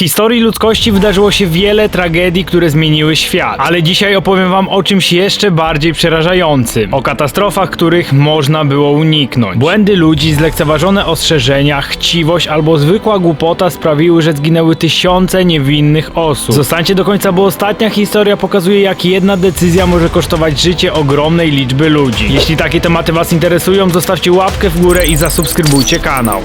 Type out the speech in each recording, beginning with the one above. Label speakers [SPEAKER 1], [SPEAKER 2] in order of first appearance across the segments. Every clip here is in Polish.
[SPEAKER 1] historii ludzkości wydarzyło się wiele tragedii, które zmieniły świat. Ale dzisiaj opowiem wam o czymś jeszcze bardziej przerażającym. O katastrofach, których można było uniknąć. Błędy ludzi, zlekceważone ostrzeżenia, chciwość albo zwykła głupota sprawiły, że zginęły tysiące niewinnych osób. Zostańcie do końca, bo ostatnia historia pokazuje, jak jedna decyzja może kosztować życie ogromnej liczby ludzi. Jeśli takie tematy was interesują, zostawcie łapkę w górę i zasubskrybujcie kanał.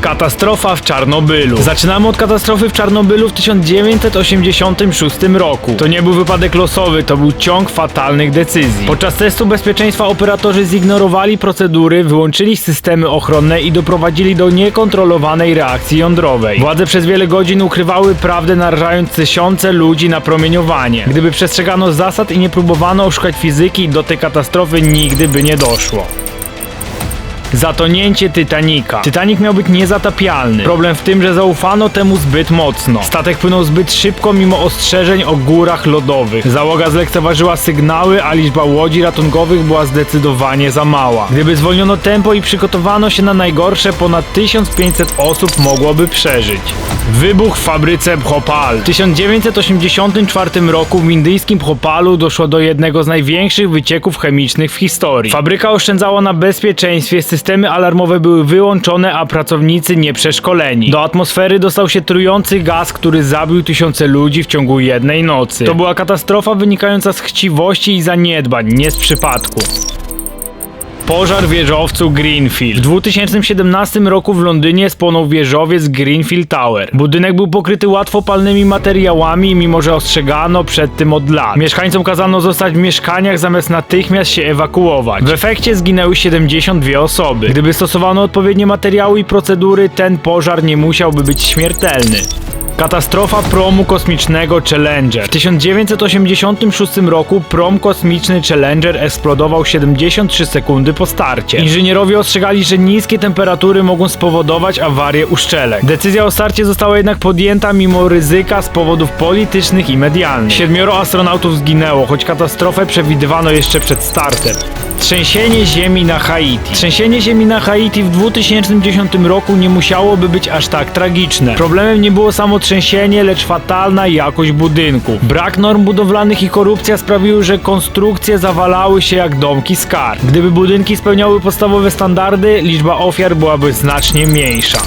[SPEAKER 1] Katastrofa w Czarnobylu. Zaczynamy od katastrofy w Czarnobylu w 1986 roku. To nie był wypadek losowy, to był ciąg fatalnych decyzji. Podczas testu bezpieczeństwa operatorzy zignorowali procedury, wyłączyli systemy ochronne i doprowadzili do niekontrolowanej reakcji jądrowej. Władze przez wiele godzin ukrywały prawdę, narażając tysiące ludzi na promieniowanie. Gdyby przestrzegano zasad i nie próbowano oszukać fizyki, do tej katastrofy nigdy by nie doszło. Zatonięcie Titanica. Titanic miał być niezatapialny. Problem w tym, że zaufano temu zbyt mocno. Statek płynął zbyt szybko mimo ostrzeżeń o górach lodowych. Załoga zlekceważyła sygnały, a liczba łodzi ratunkowych była zdecydowanie za mała. Gdyby zwolniono tempo i przygotowano się na najgorsze, ponad 1500 osób mogłoby przeżyć. Wybuch w fabryce Bhopal. W 1984 roku w indyjskim Bhopalu doszło do jednego z największych wycieków chemicznych w historii. Fabryka oszczędzała na bezpieczeństwie, systemy alarmowe były wyłączone, a pracownicy nieprzeszkoleni. Do atmosfery dostał się trujący gaz, który zabił tysiące ludzi w ciągu jednej nocy. To była katastrofa wynikająca z chciwości i zaniedbań, nie z przypadku. Pożar wieżowcu Greenfield. W 2017 roku w Londynie spłonął wieżowiec Greenfield Tower. Budynek był pokryty łatwopalnymi materiałami, mimo że ostrzegano przed tym od lat. Mieszkańcom kazano zostać w mieszkaniach zamiast natychmiast się ewakuować. W efekcie zginęły 72 osoby. Gdyby stosowano odpowiednie materiały i procedury, ten pożar nie musiałby być śmiertelny. Katastrofa promu kosmicznego Challenger. W 1986 roku prom kosmiczny Challenger eksplodował 73 sekundy po starcie. Inżynierowie ostrzegali, że niskie temperatury mogą spowodować awarię uszczelek. Decyzja o starcie została jednak podjęta mimo ryzyka z powodów politycznych i medialnych. Siedmioro astronautów zginęło, choć katastrofę przewidywano jeszcze przed startem. Trzęsienie ziemi na Haiti. Trzęsienie ziemi na Haiti w 2010 roku nie musiałoby być aż tak tragiczne. Problemem nie było samo trzęsienie, lecz fatalna jakość budynków. Brak norm budowlanych i korupcja sprawiły, że konstrukcje zawalały się jak domki z kar. Gdyby budynki spełniały podstawowe standardy, liczba ofiar byłaby znacznie mniejsza.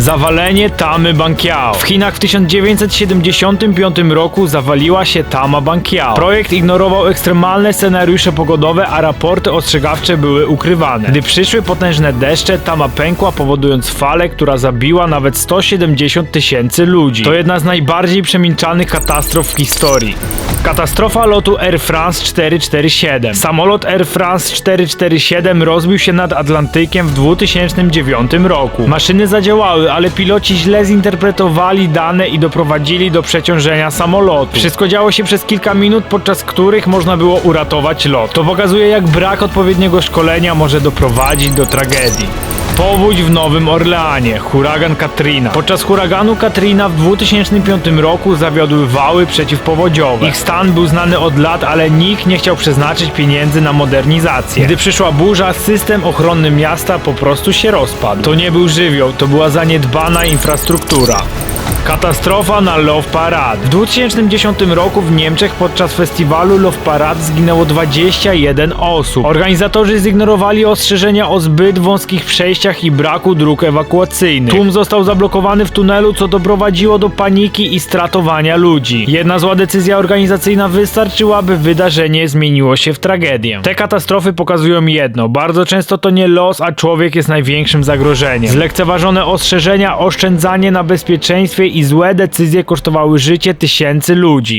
[SPEAKER 1] Zawalenie Tamy Bankiao. W Chinach w 1975 roku zawaliła się Tama Bankiao. Projekt ignorował ekstremalne scenariusze pogodowe, a raporty ostrzegawcze były ukrywane. Gdy przyszły potężne deszcze, Tama pękła, powodując falę, która zabiła nawet 170 tysięcy ludzi. To jedna z najbardziej przemilczanych katastrof w historii. Katastrofa lotu Air France 447. Samolot Air France 447 rozbił się nad Atlantykiem w 2009 roku. Maszyny zadziałały, ale piloci źle zinterpretowali dane i doprowadzili do przeciążenia samolotu. Wszystko działo się przez kilka minut, podczas których można było uratować lot. To pokazuje, jak brak odpowiedniego szkolenia może doprowadzić do tragedii. Powódź w Nowym Orleanie, huragan Katrina. Podczas huraganu Katrina w 2005 roku zawiodły wały przeciwpowodziowe. Ich stan był znany od lat, ale nikt nie chciał przeznaczyć pieniędzy na modernizację. Gdy przyszła burza, system ochronny miasta po prostu się rozpadł. To nie był żywioł, to była zaniedbana infrastruktura. Katastrofa na Love Parade. W 2010 roku w Niemczech podczas festiwalu Love Parade zginęło 21 osób. Organizatorzy zignorowali ostrzeżenia o zbyt wąskich przejściach i braku dróg ewakuacyjnych. Tłum został zablokowany w tunelu, co doprowadziło do paniki i stratowania ludzi. Jedna zła decyzja organizacyjna wystarczyła, by wydarzenie zmieniło się w tragedię. Te katastrofy pokazują jedno. Bardzo często to nie los, a człowiek jest największym zagrożeniem. Zlekceważone ostrzeżenia, oszczędzanie na i złe decyzje kosztowały życie tysięcy ludzi.